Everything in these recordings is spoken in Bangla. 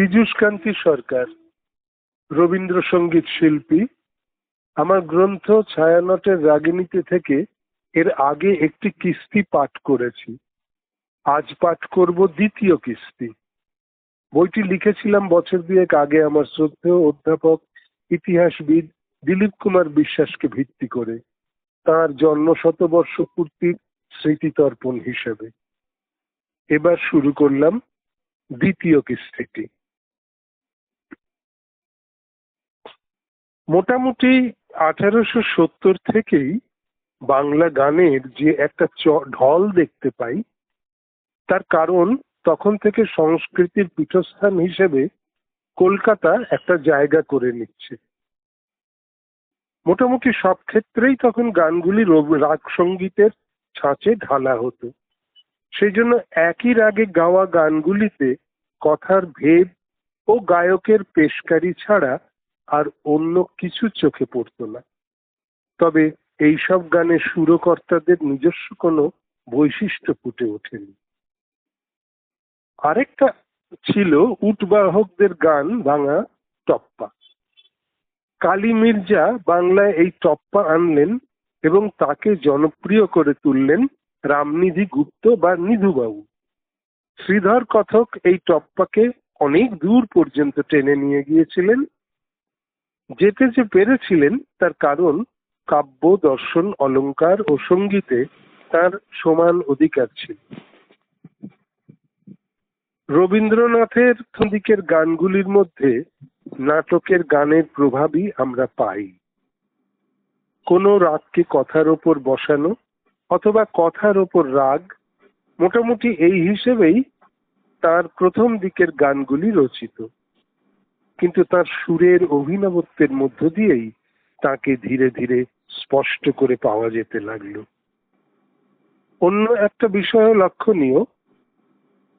পীযূষকান্তি সরকার, রবীন্দ্রসঙ্গীত শিল্পী, আমার গ্রন্থ ছায়ানটের রাগিনীতি থেকে এর আগে একটি কিস্তি পাঠ করেছি। আজ পাঠ করব দ্বিতীয় কিস্তি। বইটি লিখেছিলাম বছর দুয়েক আগে আমার শ্রদ্ধেয় অধ্যাপক, ইতিহাসবিদ দিলীপ কুমার বিশ্বাসকে ভিত্তি করে। তার জন্ম শতবর্ষ পূর্তির স্মৃতিতর্পণ হিসেবে। এবার শুরু করলাম দ্বিতীয় কিস্তিটি। মোটামুটি আঠারোশো সত্তর থেকেই বাংলা গানের যে একটা ঢল দেখতে পাই, তার কারণ তখন থেকে সংস্কৃতির পীঠস্থান হিসেবে কলকাতা একটা জায়গা করে নিচ্ছে। মোটামুটি সব ক্ষেত্রেই তখন গানগুলি রাগ সঙ্গীতের ছাঁচে ঢালা হতো। সেই জন্য একই রাগে গাওয়া গানগুলিতে কথার ভেদ ও গায়কের পেশকারি ছাড়া আর অন্য কিছু চোখে পড়তো না। তবে এইসব গানে সুরকর্তাদের নিজস্ব কোনো বৈশিষ্ট্য ফুটে ওঠেনি। আরেকটা ছিল উটবাহকদের গান ভাঙা টপ্পা। কালী মির্জা বাংলায় এই টপ্পা আনলেন এবং তাকে জনপ্রিয় করে তুললেন রামনিধি গুপ্ত বা নিধুবাবু। শ্রীধর কথক এই টপ্পাকে অনেক দূর পর্যন্ত টেনে নিয়ে গিয়েছিলেন যেতে যে পেরেছিলেন তার কারণ কাব্য, দর্শন অলংকার ও সঙ্গীতে তার সমান অধিকার ছিল। রবীন্দ্রনাথের দিকের গানগুলির মধ্যে নাটকের গানের প্রভাবই আমরা পাই। কোনো রাগকে কথার ওপর বসানো অথবা কথার ওপর রাগ মোটামুটি এই হিসেবেই তার প্রথম দিকের গানগুলি রচিত। কিন্তু তার সুরের অভিনবত্বের মধ্য দিয়েই তাকে ধীরে ধীরে স্পষ্ট করে পাওয়া যেতে লাগল। অন্য একটা বিষয় লক্ষণীয়,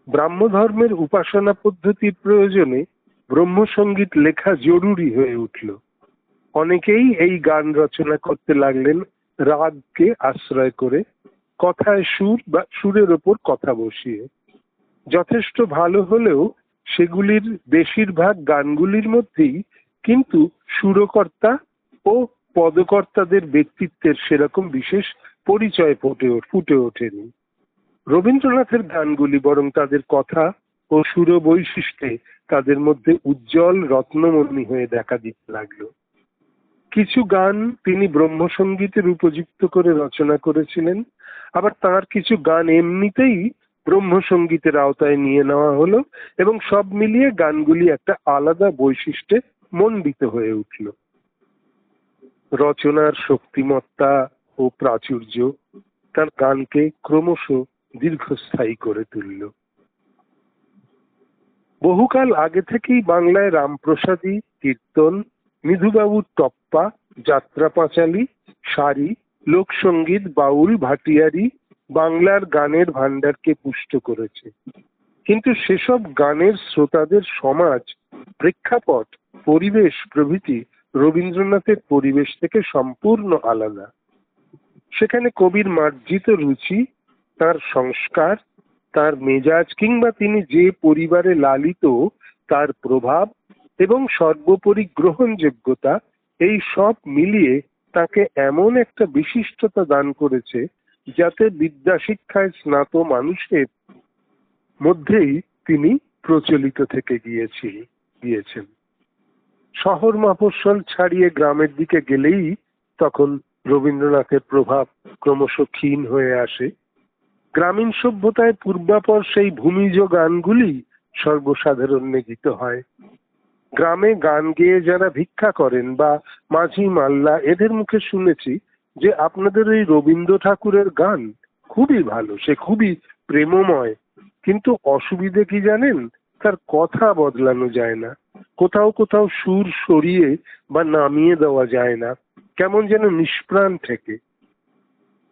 ব্রাহ্মধর্মের উপাসনা পদ্ধতির প্রয়োজনে ব্রহ্মসঙ্গীত লেখা জরুরি হয়ে উঠল। অনেকেই এই গান রচনা করতে লাগলেন রাগকে আশ্রয় করে, কথায় সুর বা সুরের ওপর কথা বসিয়ে। যথেষ্ট ভালো হলেও সেগুলির বেশিরভাগ গানগুলির মধ্যেই কিন্তু সুরকর্তা ও পদকর্তাদের ব্যক্তিত্বের সেরকম বিশেষ পরিচয় ফুটে ফুটে ওঠেনি। রবীন্দ্রনাথের গানগুলি বরং তাদের কথা ও সুর বৈশিষ্ট্যে তাদের মধ্যে উজ্জ্বল রত্নমণি হয়ে দেখা দিতে লাগল। কিছু গান তিনি ব্রহ্মসঙ্গীতের উপযুক্ত করে রচনা করেছিলেন, আবার তার কিছু গান এমনিতেই ব্রহ্মসঙ্গীতের আওতায় নিয়ে নেওয়া হলো এবং সব মিলিয়ে গানগুলি একটা আলাদা বৈশিষ্ট্যে মণ্ডিত হয়ে উঠল। রচনার শক্তিমত্তা ও প্রাচুর্য তার গানকে ক্রমশ দীর্ঘস্থায়ী করে তুলল। বহুকাল আগে থেকেই বাংলায় রামপ্রসাদী, কীর্তন নিধুবাবুর টপ্পা যাত্রা পাঁচালী শাড়ি লোকসঙ্গীত বাউল, ভাটিয়ারি বাংলার গানের ভান্ডারকে পুষ্ট করেছে। কিন্তু সেসব গানের শ্রোতাদের সমাজ, প্রেক্ষাপট, পরিবেশ প্রভৃতি রবীন্দ্রনাথের পরিবেশ থেকে সম্পূর্ণ আলাদা। সেখানে কবির মার্জিত রুচি, তার সংস্কার, তার মেজাজ কিংবা তিনি যে পরিবারে লালিত, তার প্রভাব এবং সর্বোপরি গ্রহণযোগ্যতা, এই সব মিলিয়ে তাকে এমন একটা বিশিষ্টতা দান করেছে যাতে বিদ্যা শিক্ষায় স্নাত মানুষের মধ্যেই তিনি প্রচলিত থেকে গিয়েছি, গিয়েছেন। শহর মফস্বল ছাড়িয়ে গ্রামের দিকে গেলেই তখন রবীন্দ্রনাথের প্রভাব ক্রমশ ক্ষীণ হয়ে আসে। গ্রামীণ সভ্যতায় পূর্বাপর সেই ভূমিজ গানগুলি সর্বসাধারণ্যে গীত হয়। গ্রামে গান গেয়ে যারা ভিক্ষা করেন বা মাঝি মাল্লা এদের মুখে শুনেছি যে আপনাদের এই রবীন্দ্র ঠাকুরের গান খুবই ভালো, সে খুবই প্রেমময়। কিন্তু অসুবিধে কি জানেন? তার কথা বদলানো যায় না। কোথাও কোথাও সুর সরিয়ে বা নামিয়ে দেওয়া যায় না। কেমন যেন নিষ্প্রাণ থেকে।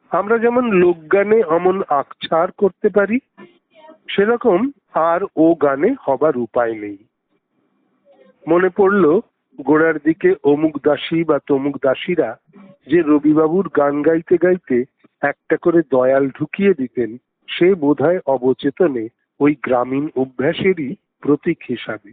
আমরা যেমন লোকগানে অমন আকছার করতে পারি, সেরকম আর ও গানে হবার উপায় নেই। মনে পড়ল গোড়ার দিকে অমুক দাসী বা তমুক দাসীরা যে রবিবাবুর গান গাইতে গাইতে একটা করে দয়াল ঢুকিয়ে দিতেন, সে বোধহয় অবচেতনে ওই গ্রামীণ অভ্যাসেরই প্রতীক হিসাবে।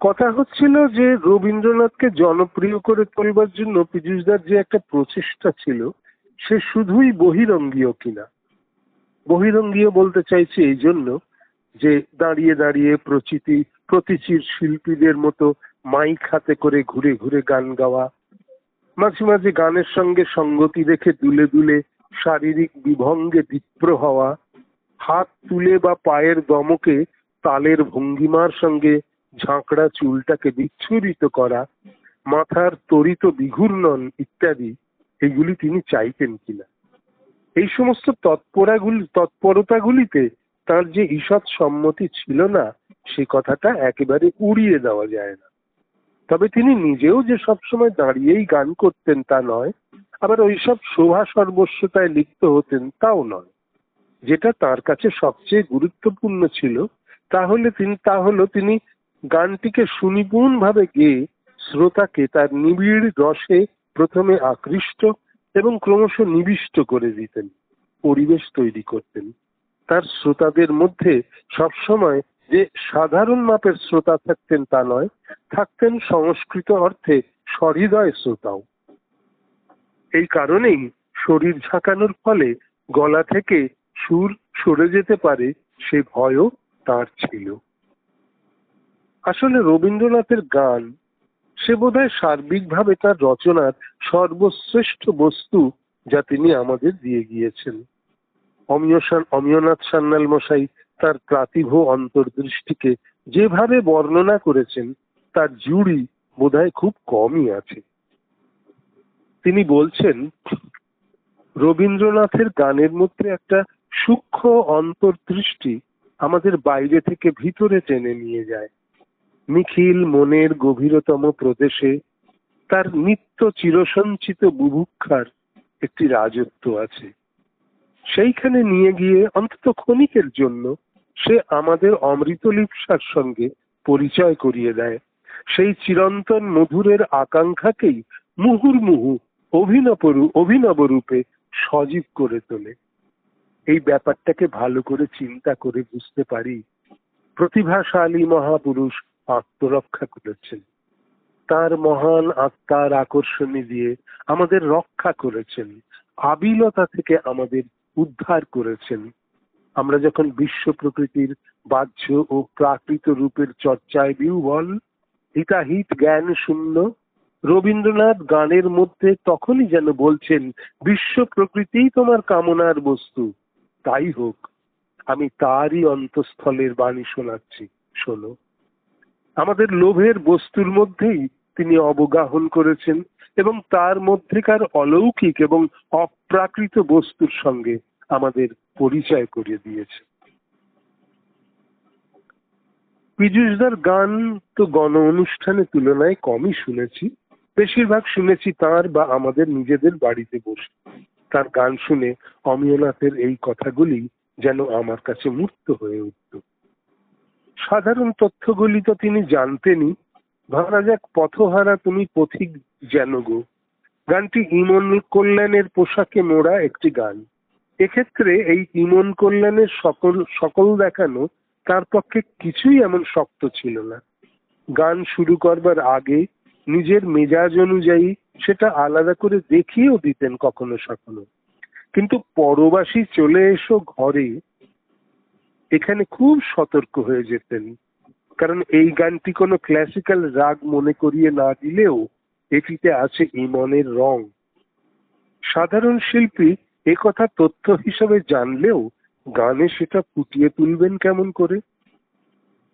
কথা হচ্ছিল যে রবীন্দ্রনাথকে জনপ্রিয় করে তোলবার জন্য পীযূষদার যে একটা প্রচেষ্টা ছিল, সে শুধুই বহিরঙ্গীয় কিনা। বহিরঙ্গীয় বলতে চাইছি এই জন্য যে দাঁড়িয়ে দাঁড়িয়ে প্রচিতি প্রতিচির শিল্পীদের মতো মাইক হাতে করে ঘুরে ঘুরে গান গাওয়া। মাঝে মাঝে গানের সঙ্গে সঙ্গতি রেখে দুলে দুলে শারীরিক বিভঙ্গে বিপ্র হওয়া। হাত তুলে বা পায়ের দমকে তালের ভঙ্গিমার সঙ্গে ঝাঁকড়া চুলটাকে বিচ্ছুরিত করা, মাথার তরিত বিঘূর্ণন ইত্যাদি, এগুলি তিনি চাইতেন কিনা। এই সমস্ত তৎপরাগুলি তৎপরতাগুলিতে তার যে ঈষৎ সম্মতি ছিল না সে কথাটা একেবারে উড়িয়ে দেওয়া যায় না। তবে তিনি নিজেও যে সবসময় দাঁড়িয়েই গান করতেন তা নয়, আবার ওইসব শোভা সর্বস্বতায় লিপ্ত হতেন তাও নয়। যেটা তার কাছে সবচেয়ে গুরুত্বপূর্ণ ছিল, তাহলে তিনি, তা হলো তিনি গানটিকে সুনিপুণ ভাবে গেয়ে শ্রোতাকে তার নিবিড় রসে প্রথমে আকৃষ্ট এবং ক্রমশ নিবিষ্ট করে দিতেন, পরিবেশ তৈরি করতেন। তার শ্রোতাদের মধ্যে সবসময় যে সাধারণ মাপের শ্রোতা থাকতেন তা নয়, থাকতেন সংস্কৃত অর্থে সহৃদয় শ্রোতাও। এই কারণেই শরীর ঝাঁকানোর ফলে গলা থেকে সুর সরে যেতে পারে সে ভয়ও তার ছিল। আসলে রবীন্দ্রনাথের গান, সে বোধ বোধহয় সার্বিকভাবে তার রচনার সর্বশ্রেষ্ঠ বস্তু যা তিনি আমাদের দিয়ে গিয়েছেন। অমিয় অমিয়নাথ সান্যাল মশাই তার প্রাতিভ অন্তর্দৃষ্টিকে যেভাবে বর্ণনা করেছেন, তার জুড়ি বোধহয় খুব কমই আছে। তিনি বলছেন, রবীন্দ্রনাথের গানের মধ্যে একটা সূক্ষ্ম অন্তর্দৃষ্টি আমাদের বাইরে থেকে ভিতরে টেনে নিয়ে যায়। নিখিল মনের গভীরতম প্রদেশে তার নিত্য চিরসঞ্চিত বুভুক্ষার একটি রাজত্ব আছে। সেইখানে নিয়ে গিয়ে অন্তত ক্ষণিকের জন্য সে আমাদের অমৃতলিপ্সার সঙ্গে পরিচয় করিয়ে দেয়। সেই চিরন্তন মধুরের আকাঙ্ক্ষাকেই মুহুর্মুহু অভিনবরু, অভিনব রূপে সজীব করে তোলে। এই ব্যাপারটাকে ভালো করে চিন্তা করে বুঝতে পারি, প্রতিভাশালী মহাপুরুষ আত্মরক্ষা করেছেন। তার মহান আত্মার আকর্ষণী দিয়ে আমাদের রক্ষা করেছেন, আবিলতা থেকে আমাদের উদ্ধার করেছেন। আমরা যখন বিশ্ব প্রকৃতির বাহ্য ও প্রাকৃত রূপের চর্চায় বিউবল হিতাহিত জ্ঞান শূন্য, রবীন্দ্রনাথ গানের মধ্যে তখনই যেন বলছেন, বিশ্ব প্রকৃতিই তোমার কামনার বস্তু। তাই হোক, আমি তারই অন্তঃস্থলের বাণী শোনাচ্ছি, শোনো। আমাদের লোভের বস্তুর মধ্যেই তিনি অবগাহন করেছেন এবং তার মধ্যেকার অলৌকিক এবং অপ্রাকৃত বস্তুর সঙ্গে আমাদের পরিচয় করিয়ে দিয়েছে। পীযুষদার গান তো গণ অনুষ্ঠানের তুলনায় কমই শুনেছি। বেশিরভাগ শুনেছি তার বা আমাদের নিজেদের বাড়িতে বসে। তার গান শুনে অমিয়নাথের এই কথাগুলি যেন আমার কাছে মূর্ত হয়ে উঠত। সাধারণ তথ্যগুলি তো তিনি জানতেনই। ধরা যাক পথহারা তুমি পথিক যেন গো। গানটি ইমন কল্যাণের পোশাকে মোড়া একটি গান। এক্ষেত্রে এই ইমন কল্যাণের সকল সকল দেখানো তার পক্ষে কিছুই এমন শক্ত ছিল না। গান শুরু করবার আগে নিজের মেজাজ অনুযায়ী সেটা আলাদা করে দেখিয়েও দিতেন কখনো সখনো কিন্তু পরবাসী চলে এসো ঘরে, এখানে খুব সতর্ক হয়ে যেতেন। কারণ এই গানটি কোনো ক্লাসিক্যাল রাগ মনে করিয়ে না দিলেও এটিতে আছে ইমনের রং। সাধারণ শিল্পী এ কথা তথ্য হিসাবে জানলেও গানে সেটা ফুটিয়ে তুলবেন কেমন করে?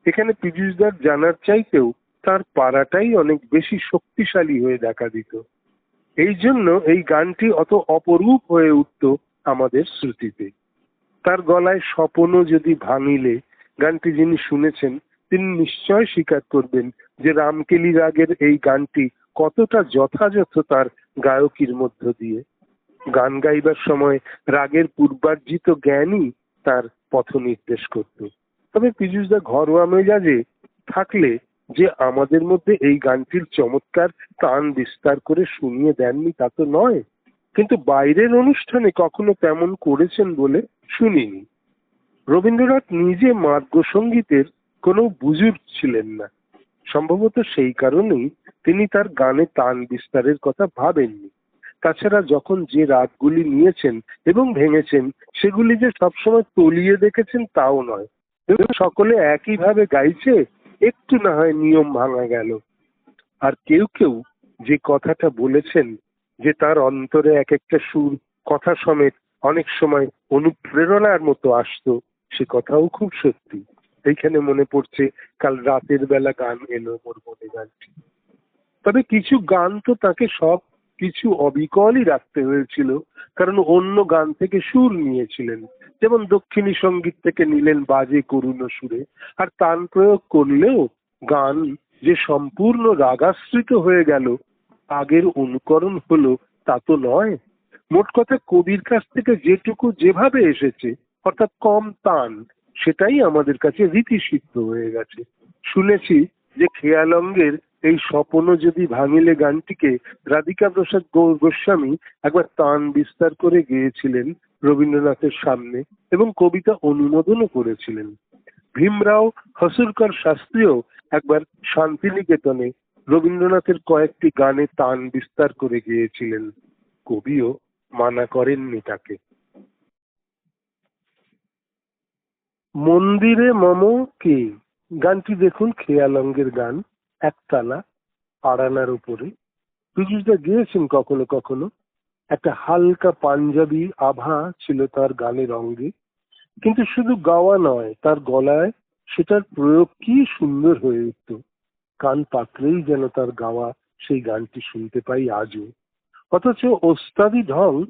এখানে পীযুষদার জানার চাইতেও তার পাড়াটাই অনেক বেশি শক্তিশালী হয়ে দেখা দিত। এই জন্য এই গানটি অত অপরূপ হয়ে উঠত আমাদের শ্রুতিতে তার গলায় স্বপনও যদি ভাঙিলে, গানটি যিনি শুনেছেন, তিনি নিশ্চয় স্বীকার করবেন যে রামকেলি রাগের এই গানটি কতটা যথাযথ তার গায়কির মধ্য দিয়ে। গান গাইবার সময় রাগের পূর্বার্জিত জ্ঞানই তার পথ নির্দেশ করত। তবে পীযুষদা ঘরোয়া মেজাজে থাকলে যে আমাদের মধ্যে এই গানটির চমৎকার টান বিস্তার করে শুনিয়ে দেননি তা তো নয়, কিন্তু বাইরের অনুষ্ঠানে কখনো তেমন করেছেন বলে শুনিনি। রবীন্দ্রনাথ নিজে মার্গ সঙ্গীতের কোনো বুজুর্গ ছিলেন না। সম্ভবত সেই কারণেই তিনি তার গানে তান বিস্তারের কথা ভাবেননি। তাছাড়া যখন যে রাগগুলি নিয়েছেন এবং ভেঙেছেন, সেগুলি যে সবসময় তলিয়ে দেখেছেন তাও নয়। সকলে একইভাবে গাইছে, একটু না হয় নিয়ম ভাঙা গেল। আর কেউ কেউ যে কথাটা বলেছেন, যে তার অন্তরে এক একটা সুর, কথা সমেত অনেক সময় অনুপ্রেরণার মতো আসতো, সে কথাও খুব সত্যি। এইখানে মনে পড়ছে, কাল রাতের বেলা গান এলো মোর মনে গানটি। তবে কিছু গান তো তাকে সব কিছু অবিকলই রাখতে হয়েছিল, কারণ অন্য গান থেকে সুর নিয়েছিলেন। যেমন দক্ষিণী সংগীত থেকে নিলেন বাজে করুণ সুরে, আর তান প্রয়োগ করলেও গান যে সম্পূর্ণ রাগাশ্রিত হয়ে গেল, আগের অনুকরণ হলো তা তো নয়। মোট কথা কবির কাছ থেকে যেটুকু যেভাবে এসেছে, অর্থাৎ কম তান, সেটাই আমাদের কাছে রীতিসিদ্ধ হয়ে গেছে। শুনেছি যে খেয়ালঙ্গের এই স্বপন যদি ভাঙিলে গানটিকে রাধিকা প্রসাদ গোস্বামী একবার তান বিস্তার করে গেয়েছিলেন রবীন্দ্রনাথের সামনে এবং কবিতা অনুমোদনও করেছিলেন। ভীমরাও হসুরকর শাস্ত্রীও একবার শান্তিনিকেতনে রবীন্দ্রনাথের কয়েকটি গানে তান বিস্তার করে গিয়েছিলেন। কবিও মানা করেননি তাকে। মন্দিরে মম কে? গানটি দেখুন খেয়ালঙ্গের গান। একতালা আড়ানার উপরে। পীযুষদা গিয়েছেন কখনো কখনো। একটা হালকা পাঞ্জাবি আভা ছিল তার গানের অঙ্গে। কিন্তু শুধু গাওয়া নয়, তার গলায় সেটার প্রয়োগ কি সুন্দর হয়ে উঠত। কান পাতলেই যেন তার গাওয়া সেই গানটি শুনতে পাই আজও। অথচ ওস্তাদি ঢং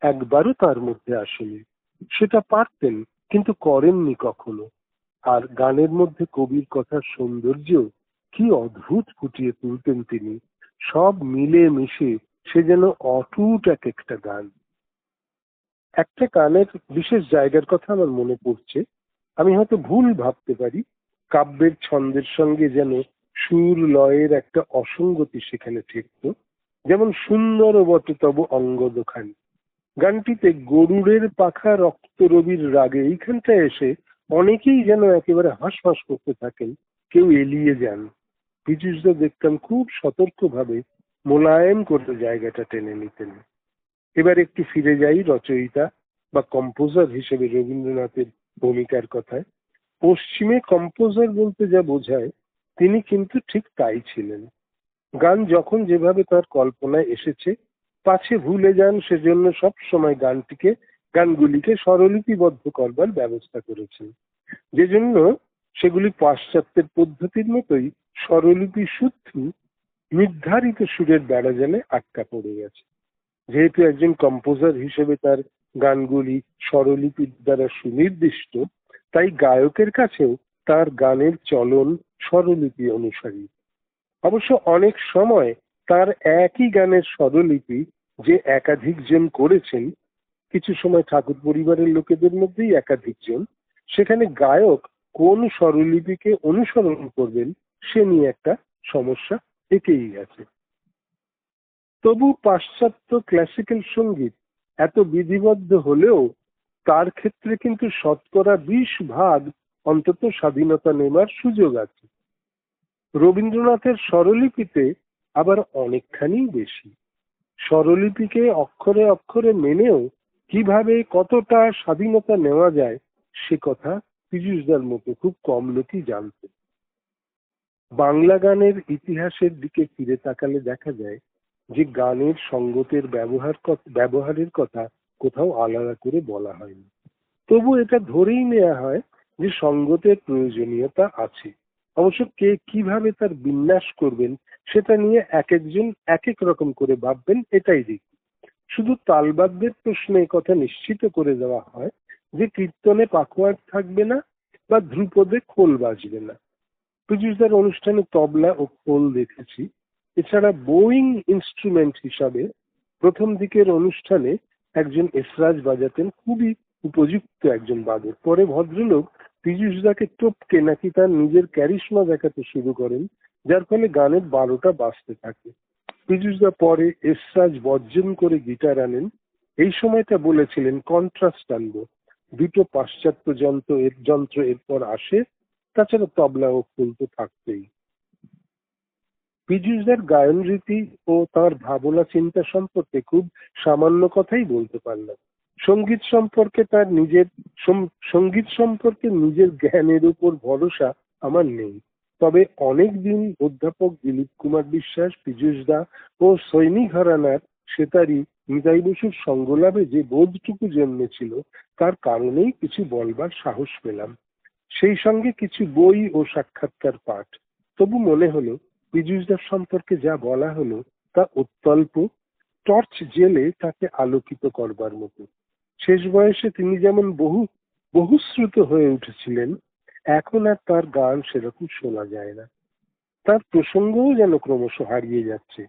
একবারও তার মধ্যে আসেনি। সেটা পারতেন, কিন্তু করেননি কখনো। আর গানের মধ্যে কবির কথার সৌন্দর্য কি অদ্ভুত ফুটিয়ে তুলতেন তিনি। সব মিলে মিশে সে যেন অটুট এক একটা গান। একটা গানের বিশেষ জায়গার কথা আমার মনে পড়ছে। আমি হয়তো ভুল ভাবতে পারি। কাব্যের ছন্দের সঙ্গে যেন সুর লয়ের একটা অসঙ্গতি সেখানে ঠেকত। যেমন সুন্দর বটে তব অঙ্গ দোখানি গানটিতে গরুড়ের পাখা রক্ত রবির রাগে এইখানটায় এসে অনেকেই যেন একেবারে হাঁসফাঁস করতে থাকেন, কেউ এলিয়ে যান। পীযুষদা দেখতাম খুব সতর্কভাবে মোলায়েম করতে জায়গাটা টেনে নিতেন। এবার একটু ফিরে যাই রচয়িতা বা কম্পোজার হিসেবে রবীন্দ্রনাথের ভূমিকার কথায়। পশ্চিমে কম্পোজার বলতে যা বোঝায়, তিনি কিন্তু ঠিক তাই ছিলেন। গান যখন যেভাবে তার কল্পনায় এসেছে, পাছে ভুলে যান সেজন্য সব সময় গানটিকে, গানগুলিকে স্বরলিপিবদ্ধ করবার ব্যবস্থা করেছেন। যে জন্য সেগুলি পাশ্চাত্যের পদ্ধতির মতোই স্বরলিপি শুদ্ধ, নির্ধারিত সুরের বেড়াজালে আটকা পড়ে গেছে। যেহেতু একজন কম্পোজার হিসেবে তার গানগুলি স্বরলিপির দ্বারা সুনির্দিষ্ট, তাই গায়কের কাছেও তার গানের চলন স্বরলিপি অনুসারী। অবশ্য অনেক সময় তার একই গানের স্বরলিপি যে একাধিক জন করেছেন, কিছু সময় ঠাকুর পরিবারের লোকেদের মধ্যেই একাধিক জন, সেখানে গায়ক কোন স্বরলিপিকে অনুসরণ করবেন সে নিয়ে একটা সমস্যা থেকেই গেছে। তবু পাশ্চাত্য ক্লাসিক্যাল সংগীত এত বিধিবদ্ধ হলেও তার ক্ষেত্রে কিন্তু শতকরা বিশ ভাগ অন্তত স্বাধীনতা নেবার সুযোগ আছে। রবীন্দ্রনাথের স্বরলিপিতে আবার অনেকখানি বেশি। স্বরলিপিকে অক্ষরে অক্ষরে মেনেও কীভাবে কতটা স্বাধীনতা নেওয়া যায়, সে কথা পীযুষদার মতো খুব কম লোকই জানতেন। বাংলা গানের ইতিহাসের দিকে ফিরে তাকালে দেখা যায় যে গানের সঙ্গতের ব্যবহার ব্যবহারের কথা কোথাও আলাদা করে বলা হয়নি। তবু এটা ধরেই নেওয়া হয় যে সঙ্গতের প্রয়োজনীয়তা আছে। অবশ্য কে কীভাবে তার বিন্যাস করবেন সেটা নিয়ে এক একজন এক এক রকম করে ভাববেন, এটাই দিক শুধু তালবাদ্যের প্রশ্নে কথা নিশ্চিত করে দেওয়া হয় যে কীর্তনে পাখোয়ার থাকবে না বা ধ্রুপদে খোল বাজবে না। পীযুষদার অনুষ্ঠানে তবলা ও খোল দেখেছি। এছাড়া বোয়িং ইনস্ট্রুমেন্ট হিসাবে প্রথম দিকের অনুষ্ঠানে একজন এসরাজ বাজাতেন, খুবই উপযুক্ত একজন বাদক। পরে ভদ্রলোক পীযুষদাকে টপকে নাকি তার নিজের ক্যারিশমা দেখাতে শুরু করেন, যার ফলে গানের বারোটা বাজতে থাকে। পীযুষদা পরে এসরাজ বর্জন করে গিটার আনেন। এই সময়টা বলেছিলেন, কন্ট্রাস্ট আনব। দুটো পাশ্চাত্য যন্ত্র এর যন্ত্র এরপর আসে। তাছাড়া তবলা ও ফুল তো থাকতেই। পীযুষদার গায়ন রীতি ও তার ভাবনা চিন্তা সম্পর্কে খুব সামান্য কথাই বলতে পারলাম। সংগীত সম্পর্কে তার নিজের সংগীত সম্পর্কে নিজের জ্ঞানের উপর ভরসা আমার নেই। তবে অনেক দিন অধ্যাপক দিলীপ কুমার বিশ্বাস পীযুষ দা ও সৈনিক ঘরানার সেতারি নিতাই বসুর সঙ্গলাভে যে বোধটুকু জন্মেছিল, তার কারণেই কিছু বলবার সাহস পেলাম। সেই সঙ্গে কিছু বই ও সাক্ষাৎকার পাঠ। তবু মনে হলো, পীযুষদার সম্পর্কে যা বলা হলো তা অত্যল্প। টর্চ জেলে তাকে আলোকিত করবার মতো। শেষ বয়সে তিনি যেমন বহু, বহুশ্রুত হয়ে উঠেছিলেন, এখন আর তার গান সেরকম শোনা যায় না। তার প্রসঙ্গও যেন ক্রমশ হারিয়ে যাচ্ছে।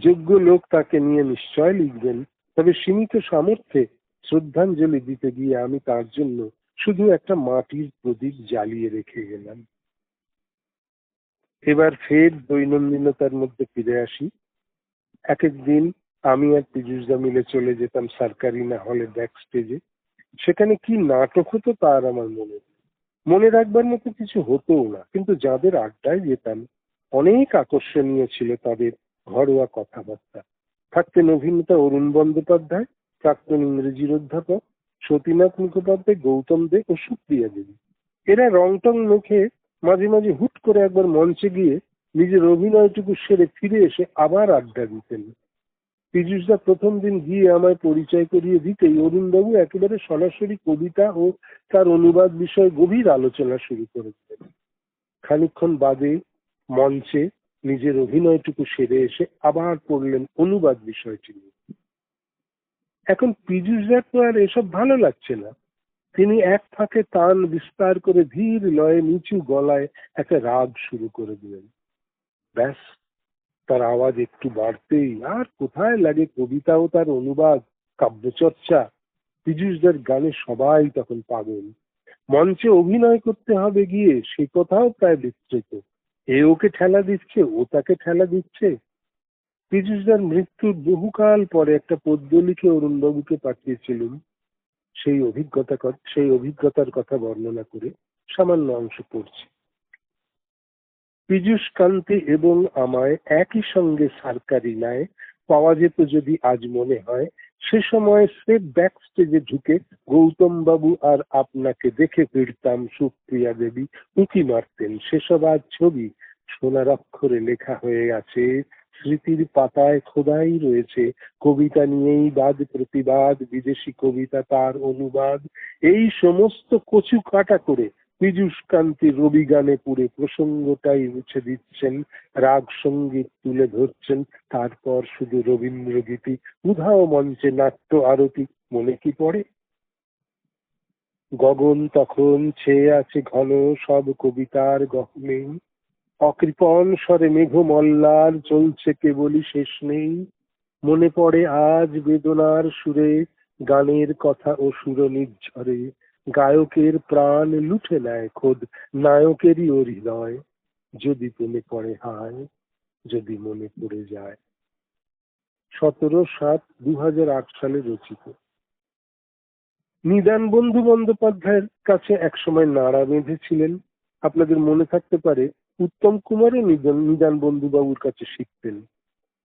যোগ্য লোক তাকে নিয়ে নিশ্চয় লিখবেন, তবে সীমিত সামর্থ্যে শ্রদ্ধাঞ্জলি দিতে গিয়ে আমি তার জন্য শুধু একটা মাটির প্রদীপ জ্বালিয়ে রেখে গেলাম। এবার ফের দৈনন্দিনতার মধ্যে ফিরে আসি। এক একদিন আমি আর পীযুষদা মিলে চলে যেতাম সরকারি না হলে ব্যাক স্টেজে সেখানে কি নাটক হতো তার আমার মনে। মনে রাখবার মতো কিছু হতোও না, কিন্তু যাদের আড্ডায় যেতাম, অনেক আকর্ষণীয় ছিল তাদের ঘরোয়া কথাবার্তা। থাকতেন অভিনেতা অরুণ বন্দ্যোপাধ্যায়, প্রাক্তন ইংরেজির অধ্যাপক সতীনাথ মুখোপাধ্যায়, গৌতম দে ও সুপ্রিয়া দেবী। এরা রং টং মেখে মাঝে মাঝে হুট করে একবার মঞ্চে গিয়ে নিজের অভিনয়টুকু সেরে ফিরে এসে আবার আড্ডা দিতেন। পীযুষদা প্রথম দিন গিয়ে আমায় পরিচয় করিয়ে দিতেই অরুণবাবু একেবারে সরাসরি কবিতা ও তার অনুবাদ বিষয়ে গভীর আলোচনা শুরু করে দিলেন। খানিকক্ষণ বাদে মঞ্চে নিজের অভিনয়টুকু সেরে এসে আবার পড়লেন অনুবাদ বিষয়টি নিয়ে। এখন পীযুষদার তো আর এসব ভালো লাগছে না। তিনি এক ফাঁকে তান বিস্তার করে ধীর লয়ে নিচু গলায় একটা রাগ শুরু করে দিলেন। ব্যাস, তার আওয়াজ একটু বাড়তেই, আর কোথায় লাগে কবিতা ও তার অনুবাদ, কাব্যচর্চা? পীযুষদার গানে সবাই তখন পাগল। মঞ্চে অভিনয় করতে হবে গিয়ে সে কথাও প্রায় বিস্তৃত। এ ওকে ঠেলা দিচ্ছে, ও তাকে ঠেলা দিচ্ছে। পীযুষদার মৃত্যুর বহুকাল পরে একটা পদ্য লিখে অরুণবাবুকে পাঠিয়েছিলুম সেই অভিজ্ঞতা সেই অভিজ্ঞতার কথা বর্ণনা করে সামান্য অংশ পড়ছি। পীযূষ কান্তি এবং আমায় একই সঙ্গে সরকারি নেয় পাওয়া যেত যদি আজ মনে হয়, সে সময় সে ব্যাক স্টেজে ঢুকে গৌতম বাবু আর আপনাকে দেখে ফিরতাম সুপ্রিয়া দেবী উঁকি মারতেন। সেসব আজ ছবি সোনার অক্ষরে লেখা হয়ে আছে। স্মৃতির পাতায় খোদাই রয়েছে। কবিতা নিয়েই বাদ প্রতিবাদ, বিদেশি কবিতা তার অনুবাদ। এই সমস্ত কচু কাটা করে পীযূষ কান্তি রবি গানে পুরে প্রসঙ্গটাই মুছে দিচ্ছেন, রাগ সংগীত তুলে ধরছেন। তারপর শুধু রবীন্দ্র গীতি উধাও মঞ্চে নাট্য আরতি, মনে কি পড়ে? গগন তখন ছেয়ে আছে ঘন, সব কবিতার গহনে। অকৃপণ স্বরে মেঘমল্লার চলছে কেবলই শেষ নেই। মনে পড়ে আজ বেদনার সুরে গানের কথা ও সুর নির্ঝরে গায়কের প্রাণ লুঠে নেয় খোদ, নায়কেরই ও হৃদয় যদি মনে পড়ে হায়, যদি মনে পড়ে যায়। সতেরো সাত দু আট সালে রচিত। নিদান বন্ধু বন্দ্যোপাধ্যায়ের কাছে একসময় নাড়া বেঁধেছিলেন। আপনাদের মনে থাকতে পারে উত্তম কুমারও নিদান নিদান বন্ধুবাবুর কাছে শিখতেন।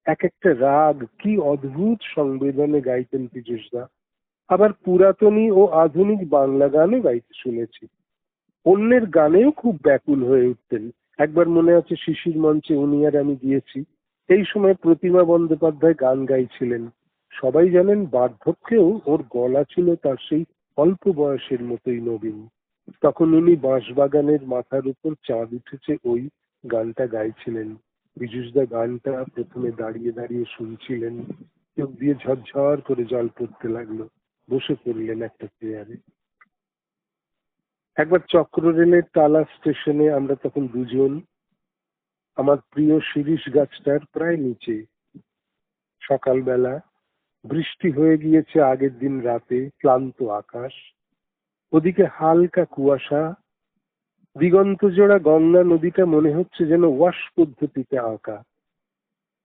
এক একটা রাগ, কি অদ্ভুত সংবেদনে গাইতেন পীযুষদা আবার পুরাতনী ও আধুনিক বাংলা গানও গাইতে শুনেছি। অন্যের গানেও খুব ব্যাকুল হয়ে উঠতেন। একবার মনে আছে শিশির মঞ্চে উনি আর আমি গিয়েছি। এই সময় প্রতিমা বন্দ্যোপাধ্যায় গান গাইছিলেন। সবাই জানেন বার্ধক্যেও ওর গলা ছিল তার সেই অল্প বয়সের মতোই নবীন। তখন উনি বাঁশবাগানের মাথার উপর চাঁদ উঠেছে, ওই গানটা গাইছিলেন। বিজুষদা গানটা প্রথমে দাঁড়িয়ে দাঁড়িয়ে শুনছিলেন। চোখ দিয়ে ঝরঝর করে জল পড়তে লাগল। বসে পড়লেন একটা চেয়ারে একবার চক্র রেলের তালা স্টেশনে আমরা তখন দুজন, আমার প্রিয় শিরিষ গাছটার প্রায় নিচে। সকালবেলা বৃষ্টি হয়ে গিয়েছে আগের দিন রাতে, ক্লান্ত আকাশ। ওদিকে হালকা কুয়াশা দিগন্ত জোড়া গঙ্গা নদীটা মনে হচ্ছে যেন ওয়াশ পদ্ধতিতে আঁকা।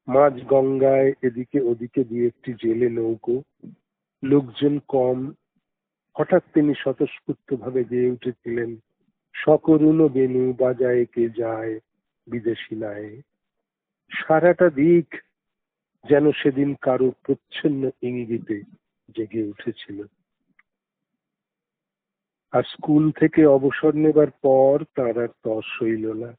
মাঝ গঙ্গায় এদিকে ওদিকে দিয়ে একটি জেলে নৌকো, লোকজন কম। হঠাৎ তিনি স্বতঃস্ফূর্ত ভাবে গেয়ে উঠেছিলেন, সকরুণ বেনু বাজায় কে যায় বিদেশি নায়ে। সারাটা দিক যেন সেদিন কারও প্রচ্ছন্ন ইঙ্গিতে জেগে উঠেছিল। আর স্কুল থেকে অবসর নেবার পর তার আর তর সইল না।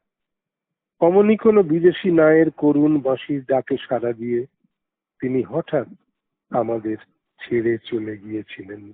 অমনি কোনো বিদেশি নায়ের করুণ বাঁশির ডাকে সাড়া দিয়ে তিনি হঠাৎ আমাদের ছেড়ে চলে গিয়েছিলেন।